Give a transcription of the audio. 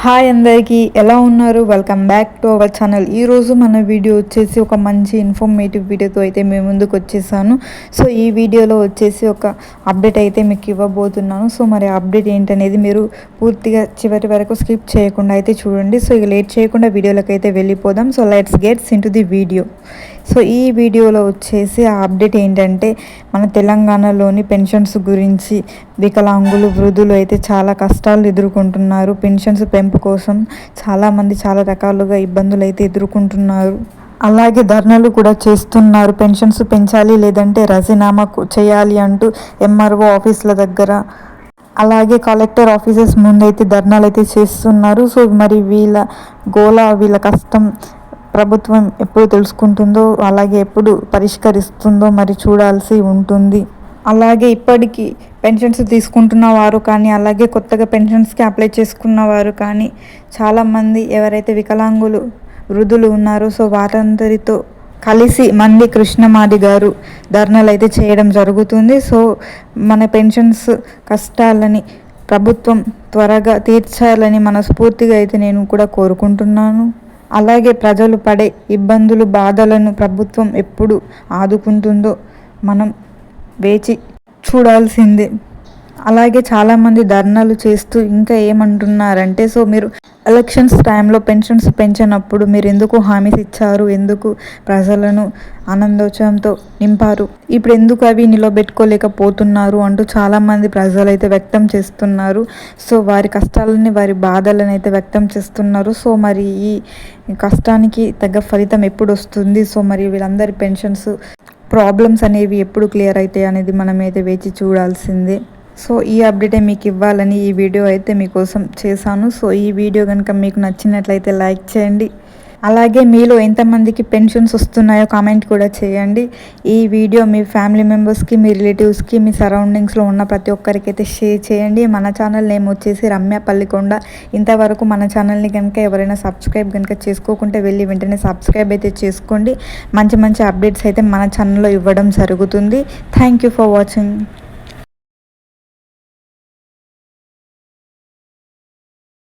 Hi అందరికీ ఎలా ఉన్నారు? Welcome back to our channel ఈరోజు మన వీడియో వచ్చేసి ఒక మంచి ఇన్ఫర్మేటివ్ వీడియోతో అయితే మేము ముందుకు వచ్చేసాను. సో ఈ వీడియోలో వచ్చేసి ఒక అప్డేట్ అయితే మీకు ఇవ్వబోతున్నాను. సో మరి అప్డేట్ ఏంటనేది మీరు పూర్తిగా చివరి వరకు స్కిప్ చేయకుండా అయితే చూడండి. సో ఇక లేట్ చేయకుండా వీడియోలోకి అయితే వెళ్ళిపోదాం. So let's gets into the video so ఈ వీడియోలో వచ్చేసి ఆ అప్డేట్ ఏంటంటే మన తెలంగాణలోని పెన్షన్స్ గురించి వికలాంగులు వృద్ధులు అయితే చాలా కష్టాలు ఎదుర్కొంటున్నారు. పెన్షన్స్ పెంపు కోసం చాలామంది చాలా రకాలుగా ఇబ్బందులు అయితే ఎదుర్కొంటున్నారు. అలాగే ధర్నాలు కూడా చేస్తున్నారు. పెన్షన్స్ పెంచాలి లేదంటే రజీనామా చేయాలి అంటూ ఎంఆర్ఓ ఆఫీసుల దగ్గర. అలాగే కలెక్టర్ ఆఫీసెస్ ముందైతే ధర్నాలు అయితే చేస్తున్నారు. సో మరి వీళ్ళ గోళ వీళ్ళ కష్టం ప్రభుత్వం ఎప్పుడు తెలుసుకుంటుందో అలాగే ఎప్పుడు పరిష్కరిస్తుందో మరి చూడాల్సి ఉంటుంది. అలాగే ఇప్పటికీ పెన్షన్స్ తీసుకుంటున్న వారు కానీ అలాగే కొత్తగా పెన్షన్స్కి అప్లై చేసుకున్న వారు కానీ చాలామంది ఎవరైతే వికలాంగులు వృద్ధులు ఉన్నారో సో వారందరితో కలిసి మంది కృష్ణమాది గారు ధర్నాలు అయితే చేయడం జరుగుతుంది. సో మన పెన్షన్స్ కష్టాలని ప్రభుత్వం త్వరగా తీర్చాలని మనస్ఫూర్తిగా అయితే నేను కూడా కోరుకుంటున్నాను. అలాగే ప్రజలు పడే ఇబ్బందులు బాధలను ప్రభుత్వం ఎప్పుడు ఆదుకుంటుందో మనం వేచి చూడాల్సిందే. అలాగే చాలామంది ధర్నాలు చేస్తూ ఇంకా ఏమంటున్నారంటే సో మీరు ఎలక్షన్స్ టైంలో పెన్షన్స్ పెంచినప్పుడు మీరు ఎందుకు హామీస్ ఇచ్చారు? ఎందుకు ప్రజలను ఆనందోత్సవంతో నింపారు? ఇప్పుడు ఎందుకు అవి నిలబెట్టుకోలేకపోతున్నారు? అంటూ చాలామంది ప్రజలు అయితే వ్యక్తం చేస్తున్నారు. సో వారి కష్టాలని వారి బాధలను అయితే వ్యక్తం చేస్తున్నారు. సో మరి ఈ కష్టానికి తగ్గ ఫలితం ఎప్పుడు వస్తుంది? సో మరి వీళ్ళందరి పెన్షన్స్ ప్రాబ్లమ్స్ అనేవి ఎప్పుడు క్లియర్ అవుతాయి అనేది మనమైతే వేచి చూడాల్సిందే. సో ఈ అప్డేటే మీకు ఇవ్వాలని ఈ వీడియో అయితే మీకోసం చేశాను. సో ఈ వీడియో కనుక మీకు నచ్చినట్లయితే లైక్ చేయండి. అలాగే మీలో ఎంతమందికి పెన్షన్స్ వస్తున్నాయో కామెంట్ కూడా చేయండి. ఈ వీడియో మీ ఫ్యామిలీ మెంబర్స్కి మీ రిలేటివ్స్కి మీ సరౌండింగ్స్లో ఉన్న ప్రతి ఒక్కరికి అయితే షేర్ చేయండి. మన ఛానల్ నేమ్ వచ్చేసి రమ్య పల్లికొండ. ఇంతవరకు మన ఛానల్ని కనుక ఎవరైనా సబ్స్క్రైబ్ కనుక చేసుకోకుంటే వెళ్ళి వెంటనే సబ్స్క్రైబ్ అయితే చేసుకోండి. మంచి మంచి అప్డేట్స్ అయితే మన ఛానల్లో ఇవ్వడం జరుగుతుంది. Thank you for watching.